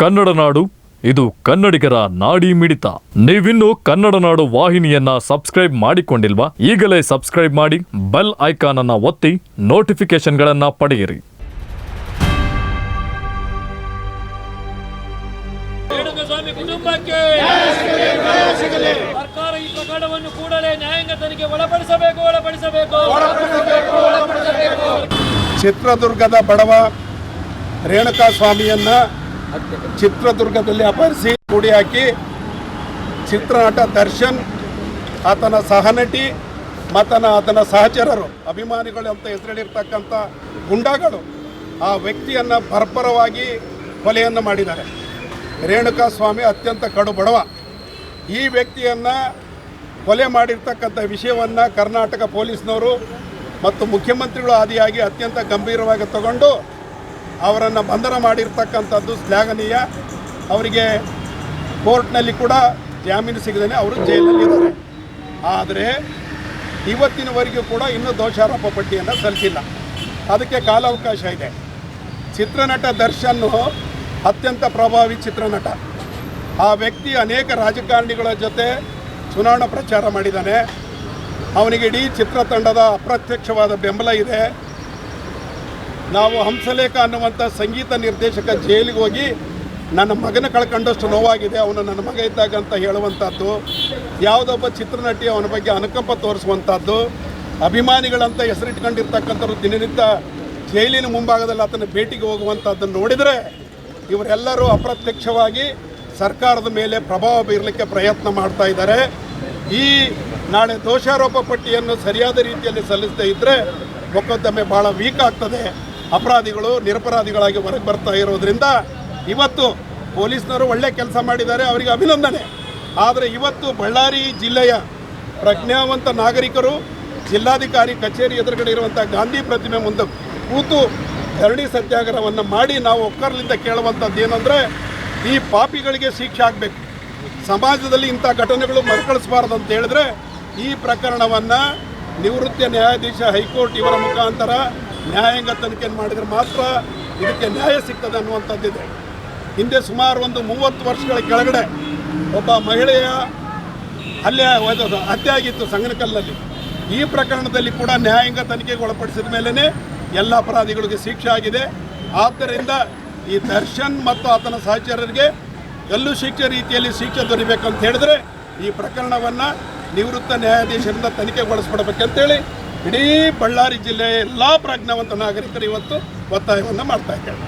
ಕನ್ನಡ ನಾಡು ಇದು ಕನ್ನಡಿಗರ ನಾಡಿ ಮಿಡಿತ. ನೀವಿನ್ನು ಕನ್ನಡ ನಾಡು ವಾಹಿನಿಯನ್ನ ಸಬ್ಸ್ಕ್ರೈಬ್ ಮಾಡಿಕೊಂಡಿಲ್ವಾ? ಈಗಲೇ ಸಬ್ಸ್ಕ್ರೈಬ್ ಮಾಡಿ ಬೆಲ್ ಐಕಾನ್ ಅನ್ನ ಒತ್ತಿ ನೋಟಿಫಿಕೇಶನ್ಗಳನ್ನ ಪಡೆಯಿರಿ. ರೇಣುಕಸ್ವಾಮಿ ಕುಟುಂಬಕ್ಕೆ ಸರ್ಕಾರ ಈ ಪ್ರಕರಣವನ್ನು ಕೂಡಲೇ ನ್ಯಾಯಾಂಗ ತನಿಖೆ ಒಳಪಡಿಸಬೇಕು ಒಳಪಡಿಸಬೇಕು. ಚಿತ್ರದುರ್ಗದ ಬಡವ ರೇಣುಕಾ ಸ್ವಾಮಿಯನ್ನ ಚಿತ್ರದುರ್ಗದಲ್ಲಿ ಅಪಹರಿಸಿ ಗುಡಿ ಹಾಕಿ ಚಿತ್ರನಟ ದರ್ಶನ್, ಆತನ ಸಹನಟಿ, ಮತನ ಆತನ ಸಹಚರರು, ಅಭಿಮಾನಿಗಳು ಅಂತ ಹೆಸರಿಡಿರ್ತಕ್ಕಂಥ ಗುಂಡಾಗಳು ಆ ವ್ಯಕ್ತಿಯನ್ನು ಬರ್ಬರವಾಗಿ ಕೊಲೆಯನ್ನು ಮಾಡಿದ್ದಾರೆ. ರೇಣುಕಾ ಸ್ವಾಮಿ ಅತ್ಯಂತ ಕಡು ಬಡವ. ಈ ವ್ಯಕ್ತಿಯನ್ನು ಕೊಲೆ ಮಾಡಿರ್ತಕ್ಕಂಥ ವಿಷಯವನ್ನು ಕರ್ನಾಟಕ ಪೊಲೀಸ್ನವರು ಮತ್ತು ಮುಖ್ಯಮಂತ್ರಿಗಳು ಆದಿಯಾಗಿ ಅತ್ಯಂತ ಗಂಭೀರವಾಗಿ ತಗೊಂಡು ಅವರನ್ನು ಬಂಧನ ಮಾಡಿರ್ತಕ್ಕಂಥದ್ದು ಶ್ಲಾಘನೀಯ. ಅವರಿಗೆ ಕೋರ್ಟ್ನಲ್ಲಿ ಕೂಡ ಜಾಮೀನು ಸಿಗದೇ ಅವರು ಜೈಲಲ್ಲಿದ್ದಾರೆ. ಆದರೆ ಇವತ್ತಿನವರೆಗೂ ಕೂಡ ಇನ್ನೂ ದೋಷಾರೋಪ ಪಟ್ಟಿಯನ್ನು ಸಲ್ಲಿಸಿಲ್ಲ. ಅದಕ್ಕೆ ಕಾಲಾವಕಾಶ ಇದೆ. ಚಿತ್ರನಟ ದರ್ಶನ್ ಅತ್ಯಂತ ಪ್ರಭಾವಿ ಚಿತ್ರನಟ. ಆ ವ್ಯಕ್ತಿ ಅನೇಕ ರಾಜಕಾರಣಿಗಳ ಜೊತೆ ಚುನಾವಣಾ ಪ್ರಚಾರ ಮಾಡಿದ್ದಾನೆ ಅವನಿಗೆ ಇಡೀ ಚಿತ್ರತಂಡದ ಅಪ್ರತ್ಯಕ್ಷವಾದ ಬೆಂಬಲ ಇದೆ. ನಾವು ಹಂಸಲೇಖ ಅನ್ನುವಂಥ ಸಂಗೀತ ನಿರ್ದೇಶಕ ಜೈಲಿಗೆ ಹೋಗಿ ನನ್ನ ಮಗನ ಕಳ್ಕೊಂಡಷ್ಟು ನೋವಾಗಿದೆ, ಅವನು ನನ್ನ ಮಗ ಇದ್ದಾಗ ಅಂತ ಹೇಳುವಂಥದ್ದು, ಯಾವುದೊಬ್ಬ ಚಿತ್ರನಟಿ ಅವನ ಬಗ್ಗೆ ಅನುಕಂಪ ತೋರಿಸುವಂಥದ್ದು, ಅಭಿಮಾನಿಗಳಂತ ಹೆಸರಿಟ್ಕೊಂಡಿರ್ತಕ್ಕಂಥವ್ರು ದಿನನಿತ್ಯ ಜೈಲಿನ ಮುಂಭಾಗದಲ್ಲಿ ಆತನ ಭೇಟಿಗೆ ಹೋಗುವಂಥದ್ದನ್ನು ನೋಡಿದರೆ ಇವರೆಲ್ಲರೂ ಅಪ್ರತ್ಯಕ್ಷವಾಗಿ ಸರ್ಕಾರದ ಮೇಲೆ ಪ್ರಭಾವ ಬೀರಲಿಕ್ಕೆ ಪ್ರಯತ್ನ ಮಾಡ್ತಾ ಇದ್ದಾರೆ. ಈ ನಾಳೆ ದೋಷಾರೋಪ ಪಟ್ಟಿಯನ್ನು ಸರಿಯಾದ ರೀತಿಯಲ್ಲಿ ಸಲ್ಲಿಸದೇ ಇದ್ದರೆ ಮೊಕದ್ದಮೆ ಭಾಳ ವೀಕ್ ಆಗ್ತದೆ. ಅಪರಾಧಿಗಳು ನಿರಪರಾಧಿಗಳಾಗಿ ಹೊರಗೆ ಬರ್ತಾ ಇರೋದ್ರಿಂದ ಇವತ್ತು ಪೊಲೀಸ್ನವರು ಒಳ್ಳೆ ಕೆಲಸ ಮಾಡಿದ್ದಾರೆ, ಅವರಿಗೆ ಅಭಿನಂದನೆ. ಆದರೆ ಇವತ್ತು ಬಳ್ಳಾರಿ ಜಿಲ್ಲೆಯ ಪ್ರಜ್ಞಾವಂತ ನಾಗರಿಕರು, ಜಿಲ್ಲಾಧಿಕಾರಿ ಕಚೇರಿ ಎದುರುಗಡೆ ಇರುವಂಥ ಗಾಂಧಿ ಪ್ರತಿಮೆ ಮುಂದೆ ಕೂತು ಧರಣಿ ಸತ್ಯಾಗ್ರಹವನ್ನು ಮಾಡಿ ನಾವು ಒಕ್ಕರ್ಲಿಂದ ಕೇಳುವಂಥದ್ದು ಏನಂದರೆ, ಈ ಪಾಪಿಗಳಿಗೆ ಶಿಕ್ಷೆ ಆಗಬೇಕು. ಸಮಾಜದಲ್ಲಿ ಇಂಥ ಘಟನೆಗಳು ಮರುಕಳಿಸಬಾರ್ದು ಅಂತ ಹೇಳಿದ್ರೆ ಈ ಪ್ರಕರಣವನ್ನು ನಿವೃತ್ತ ನ್ಯಾಯಾಧೀಶ ಹೈಕೋರ್ಟ್ ಇವರ ಮುಖಾಂತರ ನ್ಯಾಯಾಂಗ ತನಿಖೆ ಮಾಡಿದರೆ ಮಾತ್ರ ಇದಕ್ಕೆ ನ್ಯಾಯ ಸಿಗ್ತದೆ ಅನ್ನುವಂಥದ್ದಿದೆ. ಹಿಂದೆ ಸುಮಾರು ಒಂದು ಮೂವತ್ತು ವರ್ಷಗಳ ಕೆಳಗಡೆ ಒಬ್ಬ ಮಹಿಳೆಯ ಹಲ್ಲೆ ಹತ್ಯೆ ಆಗಿತ್ತು ಸಂಗನಕಲ್ನಲ್ಲಿ ಈ ಪ್ರಕರಣದಲ್ಲಿ ಕೂಡ ನ್ಯಾಯಾಂಗ ತನಿಖೆಗೆ ಒಳಪಡಿಸಿದ ಮೇಲೇ ಎಲ್ಲ ಅಪರಾಧಿಗಳಿಗೆ ಶಿಕ್ಷೆ ಆಗಿದೆ. ಆದ್ದರಿಂದ ಈ ದರ್ಶನ್ ಮತ್ತು ಆತನ ಸಹಚರರಿಗೆ ಎಲ್ಲೂ ಶಿಕ್ಷೆ ರೀತಿಯಲ್ಲಿ ಶಿಕ್ಷೆ ದೊರಿಬೇಕಂತ ಹೇಳಿದ್ರೆ ಈ ಪ್ರಕರಣವನ್ನು ನಿವೃತ್ತ ನ್ಯಾಯಾಧೀಶರಿಂದ ತನಿಖೆಗೊಳಿಸ್ಬಿಡ್ಬೇಕಂತೇಳಿ ಇಡೀ ಬಳ್ಳಾರಿ ಜಿಲ್ಲೆಯ ಎಲ್ಲ ಪ್ರಜ್ಞಾವಂತ ನಾಗರಿಕರು ಇವತ್ತು ಒತ್ತಾಯವನ್ನು ಮಾಡ್ತಾ ಇದ್ದಾರೆ.